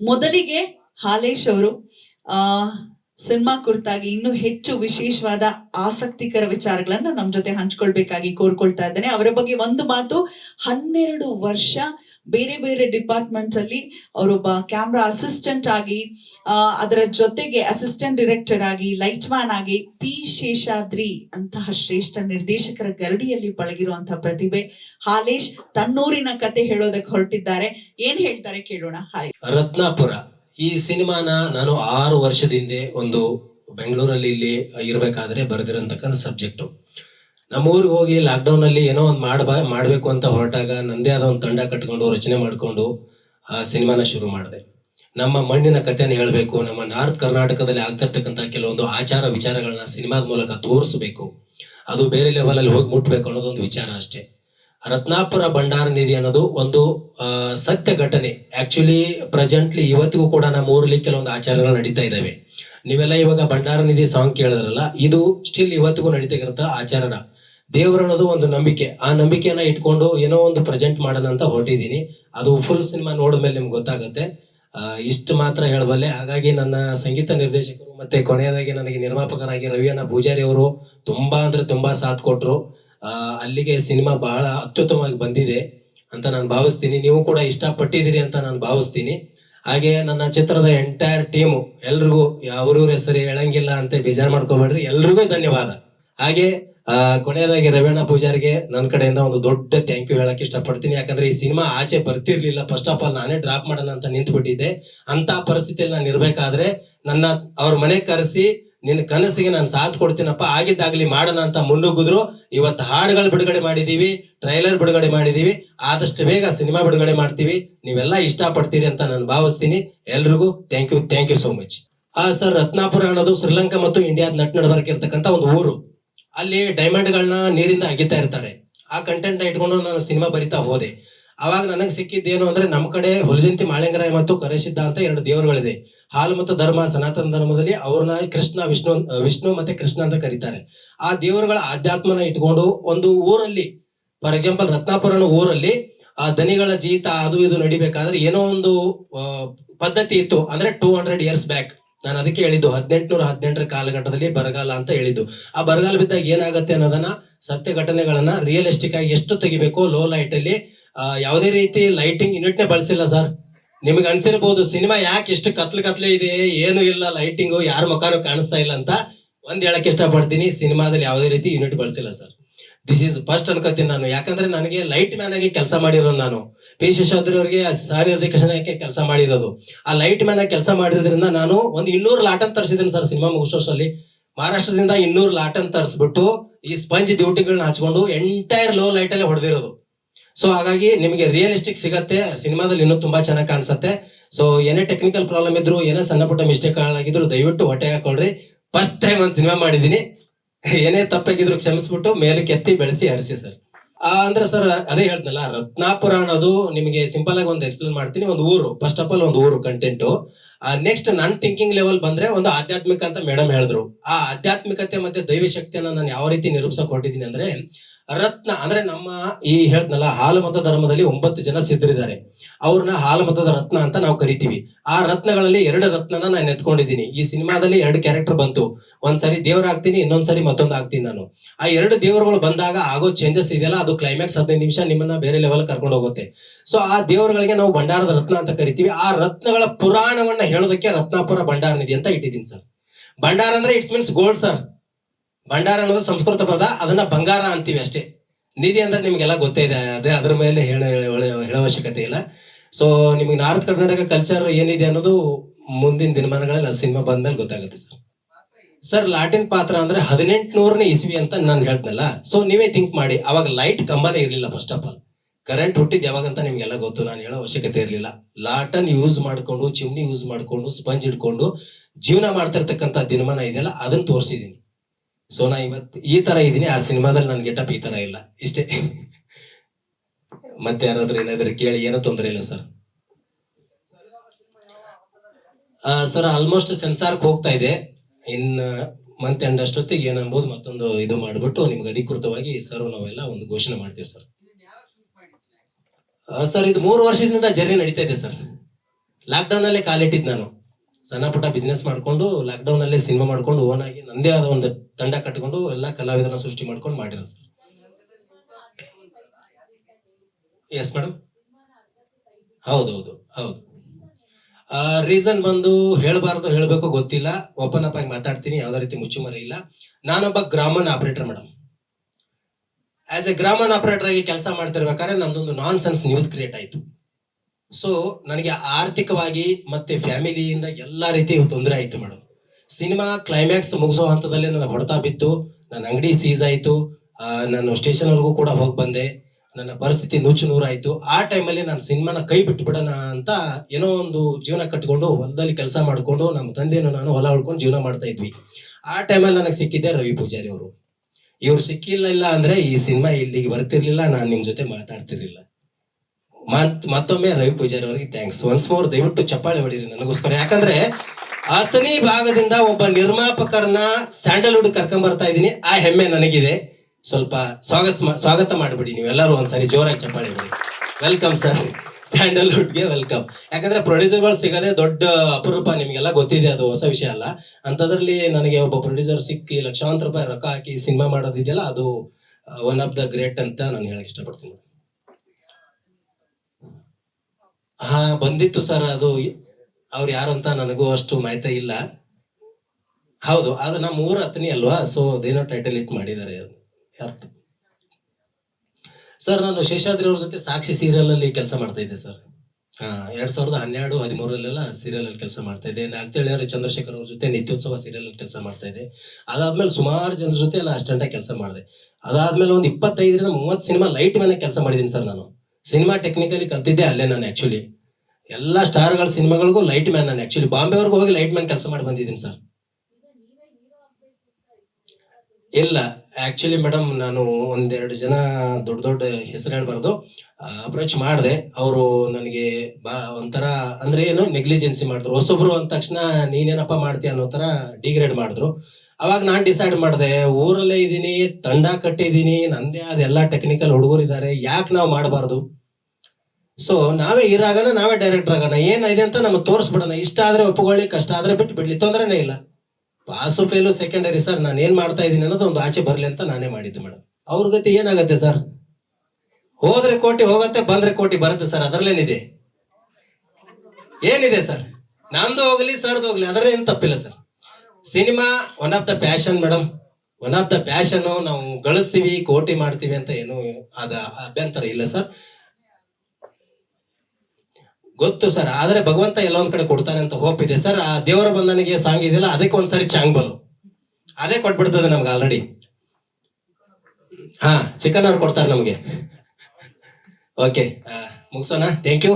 ಮೊದಲಿಗೆ ಹಾಲೇಶ್ ಅವರು ಆ ಸಿನಿಮಾ ಕುರಿತಾಗಿ ಇನ್ನೂ ಹೆಚ್ಚು ವಿಶೇಷವಾದ ಆಸಕ್ತಿಕರ ವಿಚಾರಗಳನ್ನ ನಮ್ಮ ಜೊತೆ ಹಂಚ್ಕೊಳ್ಬೇಕಾಗಿ ಕೋರ್ಕೊಳ್ತಾ ಇದ್ದೇನೆ. ಅವರ ಬಗ್ಗೆ ಒಂದು ಮಾತು, ಹನ್ನೆರಡು ವರ್ಷ ಬೇರೆ ಬೇರೆ ಡಿಪಾರ್ಟ್ಮೆಂಟ್ ಅಲ್ಲಿ ಅವರೊಬ್ಬ ಕ್ಯಾಮ್ರಾ ಅಸಿಸ್ಟೆಂಟ್ ಆಗಿ ಅದರ ಜೊತೆಗೆ ಅಸಿಸ್ಟೆಂಟ್ ಡಿರೆಕ್ಟರ್ ಆಗಿ ಲೈಟ್ ಮ್ಯಾನ್ ಆಗಿ ಪಿ ಶೇಷಾದ್ರಿ ಅಂತಹ ಶ್ರೇಷ್ಠ ನಿರ್ದೇಶಕರ ಗರಡಿಯಲ್ಲಿ ಪಳಗಿರುವಂತಹ ಪ್ರತಿಭೆ. ಹಾಲೇಶ್ ತನ್ನೂರಿನ ಕತೆ ಹೇಳೋದಕ್ಕೆ ಹೊರಟಿದ್ದಾರೆ. ಏನ್ ಹೇಳ್ತಾರೆ ಕೇಳೋಣ. ಹಾಯ್. ರತ್ನಾಪುರ. ಈ ಸಿನಿಮಾನ ನಾನು ಆರು ವರ್ಷದ ಹಿಂದೆ ಒಂದು ಬೆಂಗಳೂರಲ್ಲಿ ಇಲ್ಲಿ ಇರಬೇಕಾದ್ರೆ ಬರೆದಿರೋಂತಕ್ಕಂಥ ಸಬ್ಜೆಕ್ಟು. ನಮ್ಮ ಊರಿಗೆ ಹೋಗಿ ಲಾಕ್ಡೌನ್ ಅಲ್ಲಿ ಏನೋ ಒಂದು ಮಾಡ್ಬಾ, ಮಾಡಬೇಕು ಅಂತ ಹೊರಟಾಗ ನಂದೇ ಆದ ಒಂದು ತಂಡ ಕಟ್ಕೊಂಡು ರಚನೆ ಮಾಡಿಕೊಂಡು ಆ ಸಿನಿಮಾನ ಶುರು ಮಾಡಿದೆ. ನಮ್ಮ ಮಣ್ಣಿನ ಕಥೆನ ಹೇಳಬೇಕು, ನಮ್ಮ ನಾರ್ತ್ ಕರ್ನಾಟಕದಲ್ಲಿ ಆಗ್ತಿರ್ತಕ್ಕಂಥ ಕೆಲವೊಂದು ಆಚಾರ ವಿಚಾರಗಳನ್ನ ಸಿನಿಮಾದ ಮೂಲಕ ತೋರಿಸ್ಬೇಕು. ಅದು ಬೇರೆ ಲೆವೆಲಲ್ಲಿ ಹೋಗಿ ಮುಟ್ಬೇಕು ಅನ್ನೋದೊಂದು ವಿಚಾರ ಅಷ್ಟೇ. ರತ್ನಾಪುರ ಭಂಡಾರ ನಿಧಿ ಅನ್ನೋದು ಒಂದು ಸತ್ಯ ಘಟನೆ. ಆಕ್ಚುಲಿ ಪ್ರೆಸೆಂಟ್ಲಿ ಇವತ್ತಿಗೂ ಕೂಡ ನಮ್ಮ ಊರಲ್ಲಿ ಕೆಲವೊಂದು ಆಚಾರಗಳು ನಡೀತಾ ಇದ್ದಾವೆ. ನೀವೆಲ್ಲ ಇವಾಗ ಭಂಡಾರ ನಿಧಿ ಸಾಂಗ್ ಕೇಳಿದ್ರಲ್ಲ ಇದು ಸ್ಟಿಲ್ ಇವತ್ತಿಗೂ ನಡೀತಾ ಇರತ್ತ ಆಚರಣ. ದೇವರು ಅನ್ನೋದು ಒಂದು ನಂಬಿಕೆ. ಆ ನಂಬಿಕೆಯನ್ನ ಇಟ್ಕೊಂಡು ಏನೋ ಒಂದು ಪ್ರೆಸೆಂಟ್ ಮಾಡೋಣ ಅಂತ ಹೊರಟಿದ್ದೀನಿ. ಅದು ಫುಲ್ ಸಿನಿಮಾ ನೋಡಿದ್ಮೇಲೆ ನಿಮ್ಗೆ ಗೊತ್ತಾಗುತ್ತೆ. ಇಷ್ಟು ಮಾತ್ರ ಹೇಳಬಲ್ಲೆ. ಹಾಗಾಗಿ ನನ್ನ ಸಂಗೀತ ನಿರ್ದೇಶಕರು ಮತ್ತೆ ಕೊನೆಯದಾಗಿ ನನಗೆ ನಿರ್ಮಾಪಕರಾಗಿ ರವಿಯಣ್ಣ ಪೂಜಾರಿ ಅವರು ತುಂಬಾ ಅಂದ್ರೆ ತುಂಬಾ ಸಾಥ್ ಕೊಟ್ರು. ಆ, ಅಲ್ಲಿಗೆ ಸಿನಿಮಾ ಬಹಳ ಅತ್ಯುತ್ತಮವಾಗಿ ಬಂದಿದೆ ಅಂತ ನಾನು ಭಾವಿಸ್ತೀನಿ. ನೀವು ಕೂಡ ಇಷ್ಟಪಟ್ಟಿದ್ದೀರಿ ಅಂತ ನಾನು ಭಾವಿಸ್ತೀನಿ. ಹಾಗೆ ನನ್ನ ಚಿತ್ರದ ಎಂಟೈರ್ ಟೀಮು ಎಲ್ರಿಗೂ ಅವ್ರವ್ರ ಹೆಸರು ಹೇಳಂಗಿಲ್ಲ ಅಂತ ಬೇಜಾರು ಮಾಡ್ಕೋಬೇಡ್ರಿ. ಎಲ್ರಿಗೂ ಧನ್ಯವಾದ. ಹಾಗೆ ಕೊನೆಯದಾಗಿ ರವೀಣ ಪೂಜಾರಿಗೆ ನನ್ನ ಕಡೆಯಿಂದ ಒಂದು ದೊಡ್ಡ ಥ್ಯಾಂಕ್ ಯು ಹೇಳಕ್ ಇಷ್ಟಪಡ್ತೀನಿ. ಯಾಕಂದ್ರೆ ಈ ಸಿನಿಮಾ ಆಚೆ ಬರ್ತಿರ್ಲಿಲ್ಲ. ಫಸ್ಟ್ ಆಫ್ ಆಲ್ ನಾನೇ ಡ್ರಾಪ್ ಮಾಡೋಣ ಅಂತ ನಿಂತ್ಬಿಟ್ಟಿದ್ದೆ. ಅಂತ ಪರಿಸ್ಥಿತಿಯಲ್ಲಿ ನಾನು ಇರ್ಬೇಕಾದ್ರೆ ನನ್ನ ಅವ್ರ ಮನೆ ಕರೆಸಿ ನಿನ್ನ ಕನಸಿಗೆ ನಾನು ಸಾಥ್ ಕೊಡ್ತೀನಪ್ಪ, ಆಗಿದ್ದಾಗ್ಲಿ ಮಾಡೋಣ ಅಂತ ಮುನ್ನುಗ್ಗಿದ್ರು. ಇವತ್ತು ಹಾಡುಗಳು ಬಿಡುಗಡೆ ಮಾಡಿದೀವಿ, ಟ್ರೈಲರ್ ಬಿಡುಗಡೆ ಮಾಡಿದೀವಿ, ಆದಷ್ಟು ಬೇಗ ಸಿನಿಮಾ ಬಿಡುಗಡೆ ಮಾಡ್ತೀವಿ. ನೀವೆಲ್ಲ ಇಷ್ಟಪಡ್ತೀರಿ ಅಂತ ನಾನು ಭಾವಿಸ್ತೀನಿ. ಎಲ್ರಿಗೂ thank you thank you so much ಆ, ಸರ್, ರತ್ನಾಪುರ ಅನ್ನೋದು ಶ್ರೀಲಂಕಾ ಮತ್ತು ಇಂಡಿಯಾದ ನಟ್ ನಡವರ್ಕ್ ಇರ್ತಕ್ಕಂತ ಒಂದು ಊರು. ಅಲ್ಲಿ ಡೈಮಂಡ್ಗಳನ್ನ ನೀರಿಂದ ಅಗಿತಾ ಇರ್ತಾರೆ. ಆ ಕಂಟೆಂಟ್ ಇಟ್ಕೊಂಡು ನಾನು ಸಿನಿಮಾ ಬರಿತಾ ಹೋದೆ. ಅವಾಗ ನನಗೆ ಸಿಕ್ಕಿದ್ದೇನು ಅಂದ್ರೆ ನಮ್ಮ ಕಡೆ ಹುಲಜಂತಿ ಮಾಳಿಂಗರಾಯ ಮತ್ತು ಕರೆಸಿದ್ದ ಅಂತ ಎರಡು ದೇವರುಗಳಿದೆ. ಹಾಲು ಮತ್ತು ಧರ್ಮ, ಸನಾತನ ಧರ್ಮದಲ್ಲಿ ಅವ್ರನ್ನ ಕೃಷ್ಣ, ವಿಷ್ಣು ವಿಷ್ಣು ಮತ್ತೆ ಕೃಷ್ಣ ಅಂತ ಕರೀತಾರೆ. ಆ ದೇವರುಗಳ ಆಧ್ಯಾತ್ಮನ ಇಟ್ಕೊಂಡು ಒಂದು ಊರಲ್ಲಿ, ಫಾರ್ ಎಕ್ಸಾಂಪಲ್ ರತ್ನಾಪುರನ ಊರಲ್ಲಿ, ಆ ದನಿಗಳ ಜೀತ ಅದು ಇದು ನಡಿಬೇಕಾದ್ರೆ ಏನೋ ಒಂದು ಪದ್ಧತಿ ಇತ್ತು ಅಂದ್ರೆ ಟೂ ಹಂಡ್ರೆಡ್ ಇಯರ್ಸ್ ಬ್ಯಾಕ್ ನಾನು ಅದಕ್ಕೆ ಹೇಳಿದ್ದು ಹದಿನೆಂಟುನೂರ ಹದಿನೆಂಟರ ಕಾಲಘಟ್ಟದಲ್ಲಿ ಬರಗಾಲ ಅಂತ ಹೇಳಿದ್ದು. ಆ ಬರಗಾಲ ಬಿದ್ದಾಗ ಏನಾಗುತ್ತೆ ಅನ್ನೋದನ್ನ ಸತ್ಯ ಘಟನೆಗಳನ್ನ ರಿಯಲಿಸ್ಟಿಕ್ ಆಗಿ ಎಷ್ಟು ತೆಗಿಬೇಕು ಲೋ ಲೈಟ್ ಅಲ್ಲಿ ಯಾವುದೇ ರೀತಿ ಲೈಟಿಂಗ್ ಯೂನಿಟ್ನೇ ಬಳಸಿಲ್ಲ ಸರ್ ನಿಮಗೆ ಅನ್ಸಿರ್ಬೋದು, ಸಿನಿಮಾ ಯಾಕೆ ಎಷ್ಟು ಕತ್ಲು ಕತ್ಲೆ ಇದೆ, ಏನು ಇಲ್ಲ ಲೈಟಿಂಗು ಯಾರ ಮುಖಾನು ಕಾಣಿಸ್ತಾ ಇಲ್ಲ ಅಂತ ಒಂದ್ ಹೇಳಕ್ ಇಷ್ಟಪಡ್ತೀನಿ, ಸಿನಿಮಾದಲ್ಲಿ ಯಾವುದೇ ರೀತಿ ಯೂನಿಟ್ ಬಳಸಿಲ್ಲ ಸರ್ ದಿಸ್ ಈಸ್ ಫಸ್ಟ್ ಅನ್ಕೋತೀನಿ ನಾನು. ಯಾಕಂದ್ರೆ ನನಗೆ ಲೈಟ್ ಮ್ಯಾನ್ ಆಗಿ ಕೆಲಸ ಮಾಡಿರೋ ನಾನು. ಪಿ ಶೇಷಾದ್ರಿ ಅವರಿಗೆ ನಿರ್ದೇಶನಕ್ಕೆ ಕೆಲಸ ಮಾಡಿರೋದು? ಆ ಲೈಟ್ ಮ್ಯಾನ್ ಆಗಿ ಕೆಲಸ ಮಾಡಿರೋದ್ರಿಂದ ನಾನು ಒಂದು ಇನ್ನೂರು ಲಾಟನ್ ತರಿಸಿದ್ದೀನಿ ಸರ್ ಸಿನಿಮಾ ಮುಗಿಸೋಷ್ಟರಲ್ಲಿ ಮಹಾರಾಷ್ಟ್ರದಿಂದ ಇನ್ನೂರು ಲಾಟನ್ ತರಿಸ್ಬಿಟ್ಟು ಈ ಸ್ಪಂಜ್ ಡ್ಯೂಟಿಗಳನ್ನ ಹಚ್ಕೊಂಡು ಎಂಟೈರ್ ಲೋ ಲೈಟ್ ಅಲ್ಲಿ ಹೊಡೆದಿರೋದು. ಸೊ ಹಾಗಾಗಿ ನಿಮಗೆ ರಿಯಲಿಸ್ಟಿಕ್ ಸಿಗತ್ತೆ, ಸಿನಿಮಾದಲ್ಲಿ ಇನ್ನೂ ತುಂಬಾ ಚೆನ್ನಾಗಿ ಕಾಣಿಸುತ್ತೆ. ಸೊ ಏನೇ ಟೆಕ್ನಿಕಲ್ ಪ್ರಾಬ್ಲಮ್ ಇದ್ರು, ಏನೇ ಸಣ್ಣ ಪುಟ್ಟ ಮಿಸ್ಟೇಕ್ ಆಗಿದ್ರು ದಯವಿಟ್ಟು ಹೊಟ್ಟೆ ಹಾಕೊಳ್ರಿ. ಫಸ್ಟ್ ಟೈಮ್ ಒಂದು ಸಿನಿಮಾ ಮಾಡಿದೀನಿ ಏನೇ ತಪ್ಪಾಗಿದ್ರು ಕ್ಷಮಿಸ್ಬಿಟ್ಟು ಮೇಲಕ್ಕೆ ಎತ್ತಿ ಬೆಳೆಸಿ, ಹರಿಸಿ ಸರ್. ಅಂದ್ರೆ ಸರ್, ಅದೇ ಹೇಳ್ದಲ್ಲ ರತ್ನಾಪುರ ಅನ್ನೋದು ನಿಮಗೆ ಸಿಂಪಲ್ ಆಗಿ ಒಂದು ಎಕ್ಸ್ಪ್ಲೇನ್ ಮಾಡ್ತೀನಿ. ಒಂದು ಊರು ಫಸ್ಟ್ ಆಫ್ ಆಲ್ ಒಂದು ಊರು ಕಂಟೆಂಟು ನೆಕ್ಸ್ಟ್ ನನ್ ಥಿಂಕಿಂಗ್ ಲೆವೆಲ್ ಬಂದ್ರೆ ಒಂದು ಆಧ್ಯಾತ್ಮಿಕ ಅಂತ ಮೇಡಮ್ ಹೇಳಿದ್ರು. ಆ ಆಧ್ಯಾತ್ಮಿಕತೆ ಮತ್ತೆ ದೈವ ಶಕ್ತಿಯನ್ನ ನಾನು ಯಾವ ರೀತಿ ನಿರೂಪಿಸಕ್ ಹೊರಟಿದ್ದೀನಿ ಅಂದ್ರೆ, ರತ್ನ ಅಂದ್ರೆ ನಮ್ಮ ಈ ಹೇಳ್ತನಲ್ಲ ಹಾಲು ಮತ ಧರ್ಮದಲ್ಲಿ ಒಂಬತ್ತು ಜನ ಸಿದ್ಧರಿದ್ದಾರೆ. ಅವ್ರನ್ನ ಹಾಲು ಮತದ ರತ್ನ ಅಂತ ನಾವು ಕರಿತೀವಿ. ಆ ರತ್ನಗಳಲ್ಲಿ ಎರಡು ರತ್ನನ ನಾನು ಎತ್ಕೊಂಡಿದ್ದೀನಿ. ಈ ಸಿನಿಮಾದಲ್ಲಿ ಎರಡು ಕ್ಯಾರೆಕ್ಟರ್ ಬಂತು. ಒಂದ್ಸರಿ ದೇವರಾಗ್ತೀನಿ ಇನ್ನೊಂದ್ಸರಿ ಮತ್ತೊಂದು ಆಗ್ತೀನಿ ನಾನು. ಆ ಎರಡು ದೇವರುಗಳು ಬಂದಾಗ ಆಗೋ ಚೇಂಜಸ್ ಇದೆಯಲ್ಲ, ಅದು ಕ್ಲೈಮ್ಯಾಕ್ಸ್ ಹದಿನೈದು ನಿಮಿಷ ನಿಮ್ಮನ್ನ ಬೇರೆ ಲೆವೆಲ್ ಕರ್ಕೊಂಡು ಹೋಗುತ್ತೆ. ಸೊ ಆ ದೇವರುಗಳಿಗೆ ನಾವು ಭಂಡಾರದ ರತ್ನ ಅಂತ ಕರಿತೀವಿ. ಆ ರತ್ನಗಳ ಪುರಾಣವನ್ನ ಹೇಳೋದಕ್ಕೆ ರತ್ನಾಪುರ ಭಂಡಾರ ನಿಧಿ ಅಂತ ಇಟ್ಟಿದ್ದೀನಿ ಸರ್. ಭಂಡಾರ ಅಂದ್ರೆ ಇಟ್ಸ್ ಮೀನ್ಸ್ ಗೋಲ್ಡ್ ಸರ್ ಭಂಡಾರ ಅನ್ನೋದು ಸಂಸ್ಕೃತ ಪದ, ಅದನ್ನ ಬಂಗಾರ ಅಂತೀವಿ ಅಷ್ಟೇ. ನಿಧಿ ಅಂದ್ರೆ ನಿಮಗೆಲ್ಲ ಗೊತ್ತೇ ಇದೆ, ಅದೇ ಅದ್ರ ಮೇಲೆ ಹೇಳ, ಹೇಳ- ಅವಶ್ಯಕತೆ ಇಲ್ಲ. ಸೊ ನಿಮಗೆ ನಾರ್ತ್ ಕರ್ನಾಟಕ ಕಲ್ಚರ್ ಏನಿದೆ ಅನ್ನೋದು ಮುಂದಿನ ದಿನಮಾನಗಳಲ್ಲಿ ಆ ಸಿನಿಮಾ ಬಂದ್ಮೇಲೆ ಗೊತ್ತಾಗುತ್ತೆ ಸರ್. ಸರ್ ಲಾಟಿನ್ ಪಾತ್ರ ಅಂದ್ರೆ ಹದಿನೆಂಟುನೂರನೇ ಇಸ್ವಿ ಅಂತ ನಾನು ಹೇಳ್ತನಲ್ಲ ಸೊ ನೀವೇ ಥಿಂಕ್ ಮಾಡಿ. ಅವಾಗ ಲೈಟ್ ಕಂಬನೇ ಇರಲಿಲ್ಲ ಫಸ್ಟ್ ಆಫ್ ಆಲ್ ಕರೆಂಟ್ ಹುಟ್ಟಿದ್ ಯಾವಾಗಂತ ನಿಮ್ಗೆಲ್ಲ ಗೊತ್ತು, ನಾನು ಹೇಳೋ ಅವಶ್ಯಕತೆ ಇರಲಿಲ್ಲ. ಲಾಟನ್ ಯೂಸ್ ಮಾಡ್ಕೊಂಡು, ಚಿಮ್ನಿ ಯೂಸ್ ಮಾಡ್ಕೊಂಡು, ಸ್ಪಂಜ್ ಇಟ್ಕೊಂಡು ಜೀವನ ಮಾಡ್ತಿರ್ತಕ್ಕಂಥ ದಿನಮಾನ ಇದೆಯಲ್ಲ ಅದನ್ನ ತೋರಿಸಿದೀನಿ. ಸೊ ನಾ ಇವತ್ತು ಈ ತರ ಇದೀನಿ, ಆ ಸಿನಿಮಾದಲ್ಲಿ ನನ್ ಗೆಟಪ್ ಈ ತರ ಇಲ್ಲ. ಇಷ್ಟೇ. ಮತ್ತೆ ಯಾರಾದ್ರೂ ಏನಾದ್ರೂ ಕೇಳಿ, ಏನೋ ತೊಂದರೆ ಇಲ್ಲ ಸರ್. ಸರ್ ಆಲ್ಮೋಸ್ಟ್ ಸೆನ್ಸಾರ್ಕ್ ಹೋಗ್ತಾ ಇದೆ. ಇನ್ ಮಂತ್ ಎಂಡ್ ಅಷ್ಟೊತ್ತಿಗೆ ಏನಂಬುದು ಮತ್ತೊಂದು ಇದು ಮಾಡ್ಬಿಟ್ಟು ನಿಮ್ಗೆ ಅಧಿಕೃತವಾಗಿ ಸರ್ ನಾವೆಲ್ಲ ಒಂದು ಘೋಷಣೆ ಮಾಡ್ತೀವಿ ಸರ್. ಸರ್, ಇದು ಮೂರು ವರ್ಷದಿಂದ ಜರ್ನಿ ನಡೀತಾ ಇದೆ ಸರ್. ಲಾಕ್ಡೌನ್ ಅಲ್ಲೇ ಕಾಲಿಟ್ಟಿದ್ ನಾನು. ಸಣ್ಣ ಪುಟ್ಟ ಬಿಸ್ನೆಸ್ ಮಾಡಿಕೊಂಡು ಲಾಕ್ಡೌನ್ ಅಲ್ಲೇ ಸಿನಿಮಾ ಮಾಡ್ಕೊಂಡು ಓನ್ ಆಗಿ ನಂದೇ ಆದ ಒಂದು ತಂಡ ಕಟ್ಕೊಂಡು ಎಲ್ಲ ಕಲಾವಿದನ ಸೃಷ್ಟಿ ಮಾಡ್ಕೊಂಡು ಮಾಡಿರೋ ಸರ್. ಎಸ್ ಮೇಡಮ್ ಹೌದು ಹೌದು ಹೌದು. ರೀಸನ್ ಬಂದು ಹೇಳಬಾರ್ದು, ಹೇಳಬೇಕು ಗೊತ್ತಿಲ್ಲ. ಓಪನ್ ಅಪ್ ಆಗಿ ಮಾತಾಡ್ತೀನಿ, ಯಾವ್ದೇ ರೀತಿ ಮುಚ್ಚುಮರೆ ಇಲ್ಲ. ನಾನೊಬ್ಬ ಗ್ರಾಮನ್ ಆಪರೇಟರ್ ಮೇಡಮ್ ಆಸ್ ಎ ಗ್ರಾಮನ್ ಆಪರೇಟರ್ ಆಗಿ ಕೆಲಸ ಮಾಡ್ತಿರ್ಬೇಕಾದ್ರೆ ನಂದೊಂದು ನಾನ್ ಸೆನ್ಸ್ ನ್ಯೂಸ್ ಕ್ರಿಯೇಟ್ ಆಯಿತು. ಸೊ ನನಗೆ ಆರ್ಥಿಕವಾಗಿ ಮತ್ತೆ ಫ್ಯಾಮಿಲಿಯಿಂದ ಎಲ್ಲಾ ರೀತಿ ತೊಂದರೆ ಆಯಿತು ಮೇಡಮ್. ಸಿನಿಮಾ ಕ್ಲೈಮ್ಯಾಕ್ಸ್ ಮುಗಿಸೋ ಹಂತದಲ್ಲಿ ನನಗೆ ಹೊಡೆತ ಬಿತ್ತು. ನನ್ನ ಅಂಗಡಿ ಸೀಸ್ ಆಯಿತು. ನಾನು ಸ್ಟೇಷನ್ ವರ್ಗೂ ಕೂಡ ಹೋಗಿ ಬಂದೆ. ನನ್ನ ಪರಿಸ್ಥಿತಿ ನುಚ್ಚು ನೂರಾಯ್ತು ಆ ಟೈಮಲ್ಲಿ ನಾನು ಸಿನಿಮಾನ ಕೈ ಬಿಟ್ಟು ಬಿಡೋಣ ಅಂತ ಏನೋ ಒಂದು ಜೀವನ ಕಟ್ಕೊಂಡು ಹೊಲದಲ್ಲಿ ಕೆಲಸ ಮಾಡ್ಕೊಂಡು ನಮ್ಮ ತಂದೆಯನ್ನು ನಾನು ಹೊಲ ಉಳ್ಕೊಂಡು ಜೀವನ ಮಾಡ್ತಾ ಇದ್ವಿ. ಆ ಟೈಮಲ್ಲಿ ನನಗೆ ಸಿಕ್ಕಿದ್ದೆ ರವಿ ಪೂಜಾರಿ ಅವರು. ಇವ್ರು ಸಿಕ್ಕಿಲ್ಲ ಇಲ್ಲ ಅಂದ್ರೆ ಈ ಸಿನಿಮಾ ಇಲ್ಲಿಗೆ ಬರ್ತಿರ್ಲಿಲ್ಲ, ನಾನು ನಿಮ್ ಜೊತೆ ಮಾತಾಡ್ತಿರ್ಲಿಲ್ಲ. ಮತ್, ಮತ್ತೊಮ್ಮೆ ರವಿ ಪೂಜಾರಿ ಅವರಿಗೆ ಥ್ಯಾಂಕ್ಸ್ ಒನ್ಸ್ ಮೋರ್ ದಯವಿಟ್ಟು ಚಪ್ಪಾಳೆ ಹೊಡೀರಿ ನನಗೋಸ್ಕರ. ಯಾಕಂದ್ರೆ ಆತನಿ ಭಾಗದಿಂದ ಒಬ್ಬ ನಿರ್ಮಾಪಕರನ್ನ ಸ್ಯಾಂಡಲ್ವುಡ್ ಕರ್ಕೊಂಡ್ ಬರ್ತಾ ಇದ್ದೀನಿ. ಆ ಹೆಮ್ಮೆ ನನಗಿದೆ. ಸ್ವಲ್ಪ ಸ್ವಾಗತ ಸ್ವಾಗತ ಮಾಡ್ಬಿಡಿ ನೀವೆಲ್ಲರೂ ಒಂದ್ಸರಿ ಜೋರಾಗಿ ಚಪ್ಪಾಳೆ ಬಿಡಿ ವೆಲ್ಕಮ್ ಸರ್ ಸ್ಯಾಂಡಲ್ವುಡ್ಗೆ ವೆಲ್ಕಮ್. ಯಾಕಂದ್ರೆ ಪ್ರೊಡ್ಯೂಸರ್ಗಳು ಸಿಗದೆ ದೊಡ್ಡ ಅಪರೂಪ ನಿಮಗೆಲ್ಲ ಗೊತ್ತಿದೆ, ಅದು ಹೊಸ ವಿಷಯ ಅಲ್ಲ. ಅಂತದ್ರಲ್ಲಿ ನನಗೆ ಒಬ್ಬ ಪ್ರೊಡ್ಯೂಸರ್ ಸಿಕ್ಕಿ ಲಕ್ಷಾಂತರ ರೂಪಾಯಿ ರೊಕ್ಕ ಹಾಕಿ ಸಿನಿಮಾ ಮಾಡೋದಿದೆಯಲ್ಲ ಅದು ಒನ್ ಆಫ್ ದ ಗ್ರೇಟ್ ಅಂತ ನಾನು ಹೇಳಕ್ ಇಷ್ಟಪಡ್ತೀನಿ. ಹಾ, ಬಂದಿತ್ತು ಸರ್ ಅದು. ಅವ್ರು ಯಾರು ಅಂತ ನನಗೂ ಅಷ್ಟು ಮಾಹಿತಿ ಇಲ್ಲ. ಹೌದು, ಅದು ನಮ್ಮ ಊರ ಹತ್ತನಿ ಅಲ್ವಾ? ಸೊ ಅದೇನೋ ಟೈಟಲ್ ಇಟ್ ಮಾಡಿದ್ದಾರೆ ಅದು. ಅರ್ಥ ಸರ್, ನಾನು ಶೇಷಾದ್ರಿ ಅವ್ರ ಜೊತೆ ಸಾಕ್ಷಿ ಸೀರಿಯಲ್ ಅಲ್ಲಿ ಕೆಲಸ ಮಾಡ್ತಾ ಇದ್ದೆ ಸರ್. ಎರಡ್ ಸಾವಿರದ ಹನ್ನೆರಡು ಹದಿಮೂರಲ್ಲೆಲ್ಲ ಸೀರಿಯಲ್ ಅಲ್ಲಿ ಕೆಲಸ ಮಾಡ್ತಾ ಇದ್ದೆ. ನಾಗ್ತೇಳಿಯವರು ಚಂದ್ರಶೇಖರ್ ಅವ್ರ ಜೊತೆ ನಿತ್ಯೋತ್ಸವ ಸೀರಿಯಲ್ ಅಲ್ಲಿ ಕೆಲಸ ಮಾಡ್ತಾ ಇದ್ದೆ. ಅದಾದ್ಮೇಲೆ ಸುಮಾರು ಜನರ ಜೊತೆ ಎಲ್ಲ ಅಷ್ಟಂಟ ಕೆಲಸ ಮಾಡಿದೆ. ಅದಾದ್ಮೇಲೆ ಒಂದು ಇಪ್ಪತ್ತೈದರಿಂದ ಮೂವತ್ತು ಸಿನಿಮಾ ಲೈಟ್ ಮೇಲೆ ಕೆಲಸ ಮಾಡಿದ್ದೀನಿ ಸರ್ ನಾನು. ಸಿನಿಮಾ ಟೆಕ್ನಿಕಲಿ ಕಲ್ತಿದ್ದೆ ಅಲ್ಲೇ ನಾನು ಆಕ್ಚುಲಿ ಎಲ್ಲ ಸ್ಟಾರ್ಗಳ ಸಿನಿಮಾಗಳಿಗೂ ಲೈಟ್ ಮ್ಯಾನ್ ನಾನು ಆಕ್ಚುಲಿ ಬಾಂಬೆವರೆಗೂ ಹೋಗಿ ಲೈಟ್ ಮ್ಯಾನ್ ಕೆಲಸ ಮಾಡಿ ಬಂದಿದ್ದೀನಿ ಸರ್. ಇಲ್ಲ. ಆಕ್ಚುಲಿ ಮೇಡಮ್ ನಾನು ಒಂದೆರಡು ಜನ ದೊಡ್ಡ ದೊಡ್ಡ ಹೆಸರು ಹೇಳ್ಬಾರ್ದು. ಅಪ್ರೋಚ್ ಮಾಡಿದೆ. ಅವರು ನನಗೆ ಬಾ, ಒಂಥರ ಅಂದ್ರೆ ಏನು ನೆಗ್ಲಿಜೆನ್ಸಿ ಮಾಡಿದ್ರು. ಹೊಸೊಬ್ರು ಅಂದ ತಕ್ಷಣ ನೀನೇನಪ್ಪ ಮಾಡ್ತೀಯ ಅನ್ನೋ ಥರ ಡಿಗ್ರೇಡ್ ಮಾಡಿದ್ರು. ಅವಾಗ ನಾನು ಡಿಸೈಡ್ ಮಾಡಿದೆ, ಊರಲ್ಲೇ ಇದ್ದೀನಿ, ತಂಡ ಕಟ್ಟಿದ್ದೀನಿ, ನಂದೇ ಅದೆಲ್ಲ ಟೆಕ್ನಿಕಲ್ ಹುಡುಗರು ಇದ್ದಾರೆ ಯಾಕೆ ನಾವು ಮಾಡಬಾರ್ದು? ಸೊ ನಾವೇ ಇರಾಗನ, ನಾವೇ ಡೈರೆಕ್ಟರ್ ಆಗೋಣ. ಏನಿದೆ ಅಂತ ನಮಗೆ ತೋರಿಸ್ಬಿಡೋಣ. ಇಷ್ಟ ಆದರೆ ಒಪ್ಪಿಕೊಳ್ಳಿ ಕಷ್ಟ ಆದರೆ ಬಿಟ್ಟು ಬಿಡಲಿ ತೊಂದರೆನೇ ಇಲ್ಲ. ಪಾಸು ಫೇಲು ಸೆಕೆಂಡರಿ ಸರ್ ನಾನು ಏನ್ ಮಾಡ್ತಾ ಇದ್ದೀನಿ ಅನ್ನೋದು ಒಂದು ಆಚೆ ಬರಲಿ ಅಂತ ನಾನೇ ಮಾಡಿದ್ದು ಮೇಡಮ್ ಅವ್ರ ಗತಿ ಏನಾಗತ್ತೆ ಸರ್ ಹೋದ್ರೆ ಕೋಟಿ, ಹೋಗತ್ತೆ, ಬಂದ್ರೆ ಕೋಟಿ ಬರುತ್ತೆ ಸರ್ ಅದರಲ್ಲೇನಿದೆ? ಏನಿದೆ ಸರ್ ನಂದು ಹೋಗಲಿ, ಸರ್ದು ಹೋಗ್ಲಿ, ಅದರಲ್ಲಿ ಏನು ತಪ್ಪಿಲ್ಲ sir cinema one of the passion madam one of the passion ನಾವು ಗಳಿಸ್ತೀವಿ, ಕೋಟಿ ಮಾಡ್ತೀವಿ ಅಂತ ಏನು ಅದ ಅಭ್ಯಂತರ ಇಲ್ಲ ಸರ್ ಗೊತ್ತು ಸರ್, ಆದ್ರೆ ಭಗವಂತ ಎಲ್ಲ ಒಂದ್ ಕಡೆ ಕೊಡ್ತಾನೆ ಅಂತ ಹೋಪ್ ಇದೆ. ಸರ್, ಆ ದೇವರ ಬಂಧನಿಗೆ ಸಾಂಗ್ ಇದೆಯಲ್ಲ, ಅದಕ್ಕೆ ಒಂದ್ಸರಿ ಚಾಂಗ್ ಬಲು ಅದೇ ಕೊಟ್ಬಿಡ್ತದೆ ನಮ್ಗೆ ಆಲ್ರೆಡಿ ಹಾ ಚಿಕನ್ ಅವ್ರು ಕೊಡ್ತಾರೆ ನಮ್ಗೆ. ಓಕೆ ಮುಗಿಸೋಣ? Thank you